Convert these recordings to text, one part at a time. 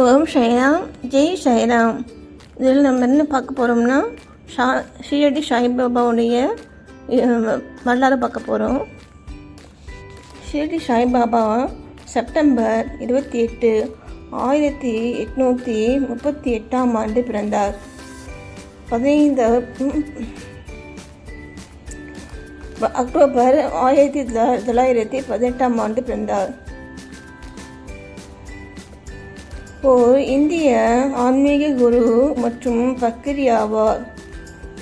ஓம் ஷைராம் ஜெய் ஷைராம். இதில் நம்ம என்ன பார்க்க போகிறோம்னா ஷா ஷீரடி சாய்பாபாவுடைய வரலாறு பார்க்க போகிறோம் ஷீரடி சாய்பாபா செப்டம்பர் இருபத்தி எட்டு ஆயிரத்தி எட்நூற்றி முப்பத்தி எட்டாம் ஆண்டு பிறந்தார். பதினைந்து அக்டோபர் ஆயிரத்தி தொள்ளாயிரத்தி பதினெட்டாம் ஆண்டு பிறந்தார். ஓர் இந்திய ஆன்மீக குரு மற்றும் பக்கிரி ஆவார்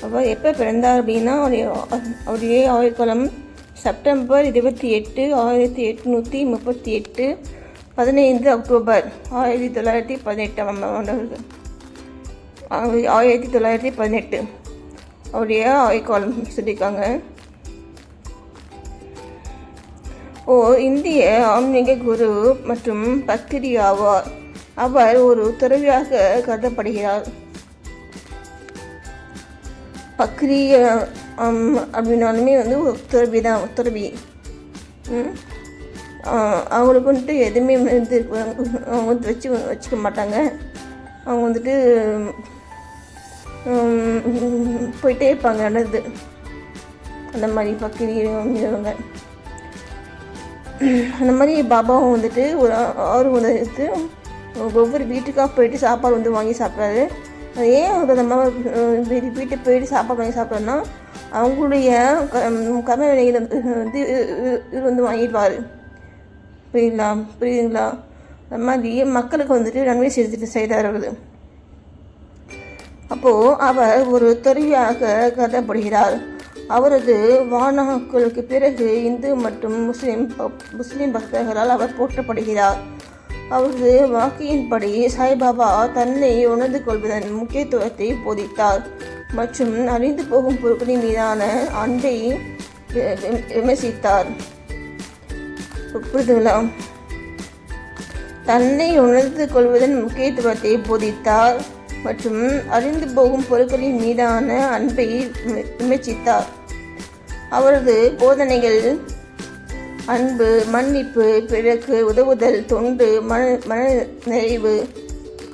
அவர் எப்போ பிறந்தார் அப்படின்னா அவருடைய அவருடைய ஆயுட்காலம் செப்டம்பர் இருபத்தி எட்டு ஆயிரத்தி எட்நூற்றி முப்பத்தி எட்டு பதினைந்து அக்டோபர் ஆயிரத்தி தொள்ளாயிரத்தி பதினெட்டாம் ஆண்டு ஆயிரத்தி தொள்ளாயிரத்தி பதினெட்டு. அவருடைய ஆயுட்காலம் சொல்லியிருக்காங்க. ஓ இந்திய ஆன்மீக குரு மற்றும் பக்திரி ஆவார் அவர் ஒரு துறவியாக கருதப்படுகிறார். பக்ரி அப்படின்னாலுமே வந்து ஒரு துறவி. தான் துறவி அவங்களுக்கு வந்துட்டு எதுவுமே வந்து அவங்க வந்து வச்சு வச்சுக்க மாட்டாங்க. அவங்க வந்துட்டு போயிட்டே இருப்பாங்க நடந்து அந்த மாதிரி பக்கிரி இவங்க அந்த மாதிரி பாபாவும் வந்துட்டு ஒரு ஆர்வம் வந்துட்டு ஒவ்வொரு வீட்டுக்காக போயிட்டு சாப்பாடு வந்து வாங்கி சாப்பிட்றாரு. அது ஏன் அவர் நம்ம வீட்டு வீட்டுக்கு போயிட்டு சாப்பாடு வாங்கி சாப்பிட்றோன்னா அவங்களுடைய க கர்ம வினைகள் வந்து இது வந்து வாங்கிடுவார். புரியுங்களா? புரியுதுங்களா? அந்த மாதிரி மக்களுக்கு வந்துட்டு நன்மை செய்துட்டு செய்தார் அவர். அப்போது அவர் ஒரு துறவியாக கருதப்படுகிறார். அவரது வானாக்களுக்கு பிறகு இந்து மற்றும் முஸ்லீம் முஸ்லீம் பக்தர்களால் அவர் போற்றப்படுகிறார். அவரது வாக்கியின்படி சாய்பாபா தன்னை உணர்ந்து கொள்வதன் முக்கியத்துவத்தை போதித்தார். மற்றும் அழிந்து போகும் பொருட்களின் மீதான அன்பை விமர்சித்தார். புரிதுங்களா தன்னை உணர்ந்து கொள்வதன் முக்கியத்துவத்தை போதித்தார் மற்றும் அறிந்து போகும் பொருட்களின் மீதான அன்பை விம- விமர்சித்தார். அவரது போதனைகள் அன்பு மன்னிப்பு பிறகு உதவுதல் தொண்டு மன மன நிறைவு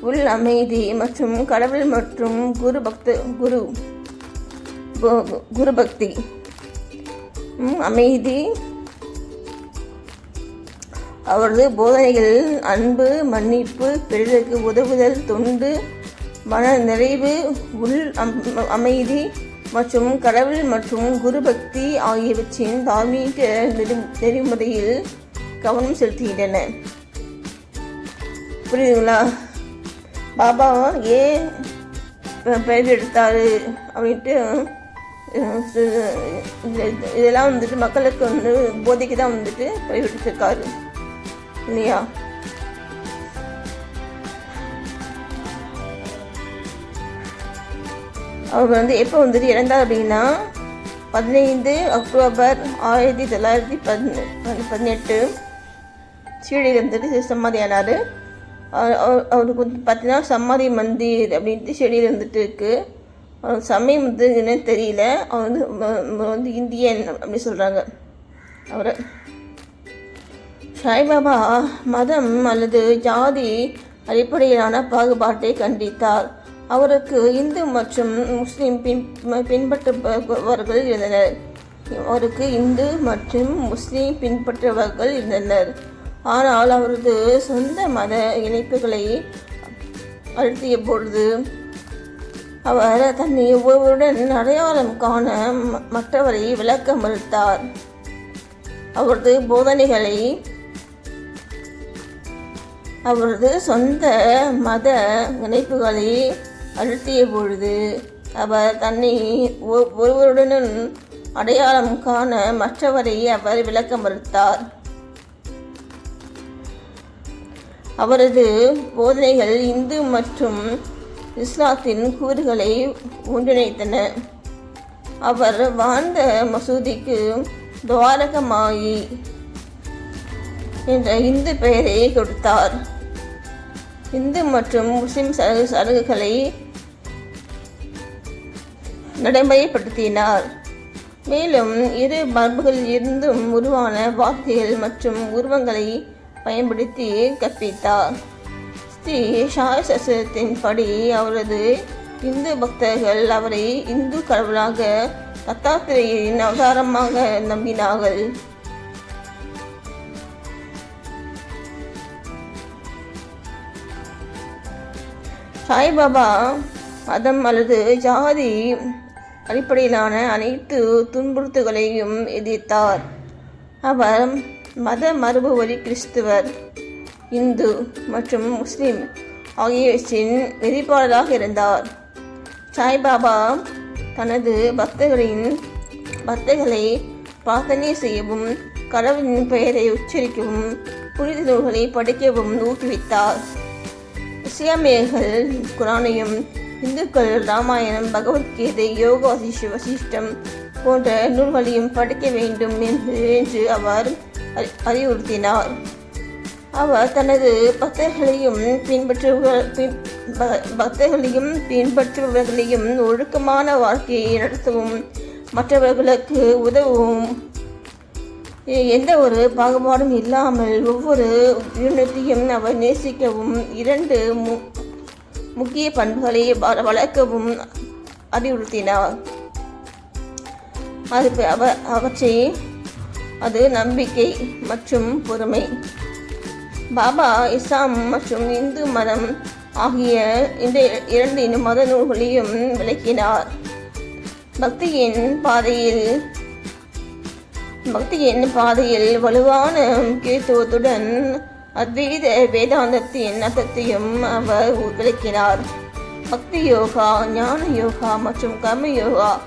உள் அமைதி மற்றும் கடவுள் மற்றும் குரு பக்த குரு கு- குரு பக்தி. அமைதி. அவரது போதனைகள் அன்பு மன்னிப்பு பிறருக்கு உதவுதல் தொண்டு மன நிறைவு உள் அம்- அமைதி மற்றும் கடவுள் மற்றும் குரு பக்தி ஆகியவற்றின் தார்மீக நெறி- நெறிமுறையில் கவனம் செலுத்துகின்றன. புரியுதுங்களா? பாபா ஏன் பெயர் எடுத்தாரு அப்படின்ட்டு இது- இதெல்லாம் வந்துட்டு மக்களுக்கு வந்து போதைக்கு தான் வந்துட்டு பெயர் எடுத்திருக்காரு இல்லையா? அவர் வந்து எப்போ வந்துட்டு இறந்தார் அப்படின்னா பதினைந்து அக்டோபர் ஆயிரத்தி தொள்ளாயிரத்தி பதினெ பதினெட்டு. சீடியில் வந்துட்டு சமாதியானார். அவருக்கு வந்து பார்த்தீங்கன்னா சமாதி மந்திர் அப்படின்ட்டு செடியில் இருந்துட்டு இருக்குது அவர் சமயம் வந்து என்னன்னு தெரியல. அவர் வந்து வந்து இந்தியன் அப்படின்னு சொல்கிறாங்க அவர். சாய்பாபா மதம் அல்லது ஜாதி அடிப்படையிலான பாகுபாட்டை கண்டித்தார். அவருக்கு இந்து மற்றும் முஸ்லீம் பின் பின்பற்றுபவர்கள் இருந்தனர். அவருக்கு இந்து மற்றும் முஸ்லீம் பின்பற்றுபவர்கள் இருந்தனர். ஆனால் அவரது சொந்த மத இணைப்புகளை அழுத்திய பொழுது அவர் தன்னை ஒவ்வொருடன் அடையாளம் காண ம- மற்றவரை விளக்க மறுத்தார். அவரது போதனைகளை அவரது சொந்த மத இணைப்புகளை அழுத்திய பொழுது அவர் தன்னை ஒ- ஒருவருடன் அடையாளம் காண மற்றவரை அவர் விளக்க மறுத்தார். அவரது போதனைகள் இந்து மற்றும் இஸ்லாத்தின் கூறுகளை ஒன்றிணைத்தன. அவர் வாழ்ந்த மசூதிக்கு துவாரகமாயி என்ற இந்து பெயரை கொடுத்தார். இந்து மற்றும் முஸ்லிம் சடங்கு சடங்குகளை நடைமுறைப்படுத்தினார். மேலும் இரு மரபுகளில் இருந்தும் உருவான வார்த்தைகள் மற்றும் உருவங்களை பயன்படுத்தி கற்பித்தார். ஸ்ரீ ஸ்ரீ படி அவரது இந்து பக்தர்கள் அவரை இந்து கடவுளாக தத்தாத்திரையின் அவதாரமாக நம்பினார்கள். சாய்பாபா மதம் அல்லது ஜாதி அடிப்படையிலான அனைத்து துன்புறுத்துகளையும் எதிர்த்தார். அவர் மத மரபு வழி கிறிஸ்துவர் இந்து மற்றும் முஸ்லிம் ஆகியவற்றின் எதிர்ப்பாளராக இருந்தார். சாய்பாபா தனது பக்தர்களின் பக்தர்களை பிரார்த்தனை செய்யவும் கடவுளின் பெயரை உச்சரிக்கவும் புனித நூல்களை படிக்கவும் ஊக்குவித்தார். இஸ்லாமியர்கள் குரானையும் இந்துக்கள் ராமாயணம் பகவத்கீதை யோகா வசிஷ்டம் போன்ற நூல்களையும் படிக்க வேண்டும் என்று என்று அவர் அறி- அறிவுறுத்தினார். அவர் தனது பக்தர்களையும் பின்பற்றுபவர் பின்- ப- பக்தர்களையும் பின்பற்றுபவர்களையும் ஒழுக்கமான வாழ்க்கையை நடத்தவும் மற்றவர்களுக்கு உதவும் எந்த ஒரு பாகுபாடும் இல்லாமல் ஒவ்வொரு உயிரினத்தையும் அவர் நேசிக்கவும் இரண்டு மு முக்கிய பண்புகளை வளர்க்கவும் அறிவுறுத்தினார் அது அவ அவற்றை அது நம்பிக்கை மற்றும் பொறுமை. பாபா இஸ்லாம் மற்றும் இந்து மதம் ஆகிய இந்த இரண்டு மத நூல்களையும் விளக்கினார். பக்தியின் பாதையில் பக்தியின் பாதையில் வலுவான முக்கியத்துவத்துடன் அத்வைத வேதாந்தத்தின் அர்த்தத்தையும் அவர் விளக்கினார் பக்தி யோகா ஞான யோகா மற்றும் கர்ம யோகா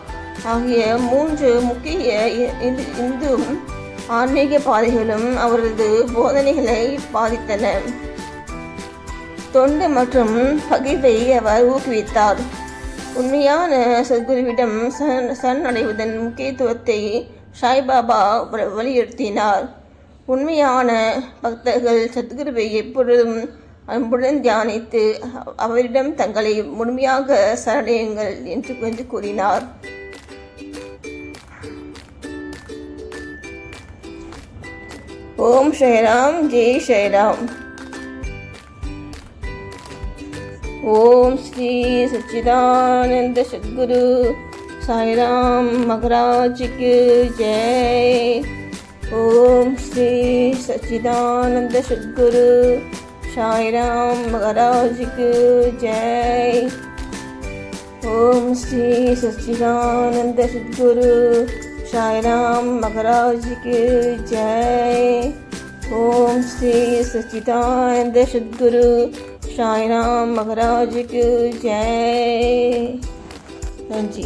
ஆகிய மூன்று முக்கிய இந்து இந்து ஆன்மீக பாதைகளும் அவரது போதனைகளை பாதித்தன. தொண்டு மற்றும் பகிர்வை அவர் ஊக்குவித்தார். உண்மையான சத்குருவிடம் சரண் சரணடைவதன் முக்கியத்துவத்தை சாய்பாபா வலியுறுத்தினார். உண்மையான பக்தர்கள் சத்குருவை எப்பொழுதும் அன்புடன் தியானித்து அவரிடம் தங்களை முழுமையாக சரணடையுங்கள் என்று என்று கூறினார். ஓம் ஸ்ரீராம் ஜெய் ஸ்ரீராம். ஓம் ஸ்ரீ சச்சிதானந்த சத்குரு சாய்ராம் மகராஜிக்கு ஜெய். ஓம் ஸ்ரீ சச்சிதானந்த சத்குரு சாய்ராம் மகாராஜுக்கு ஜெய் ஓம் ஸ்ரீ சச்சிதானந்த சத்குரு சாய்ராம் மகாராஜுக்கு ஜெய் ஓம் ஸ்ரீ சச்சிதானந்த சத்குரு சாய்ராம் மகாராஜுக்கு ஜெய் நன்றி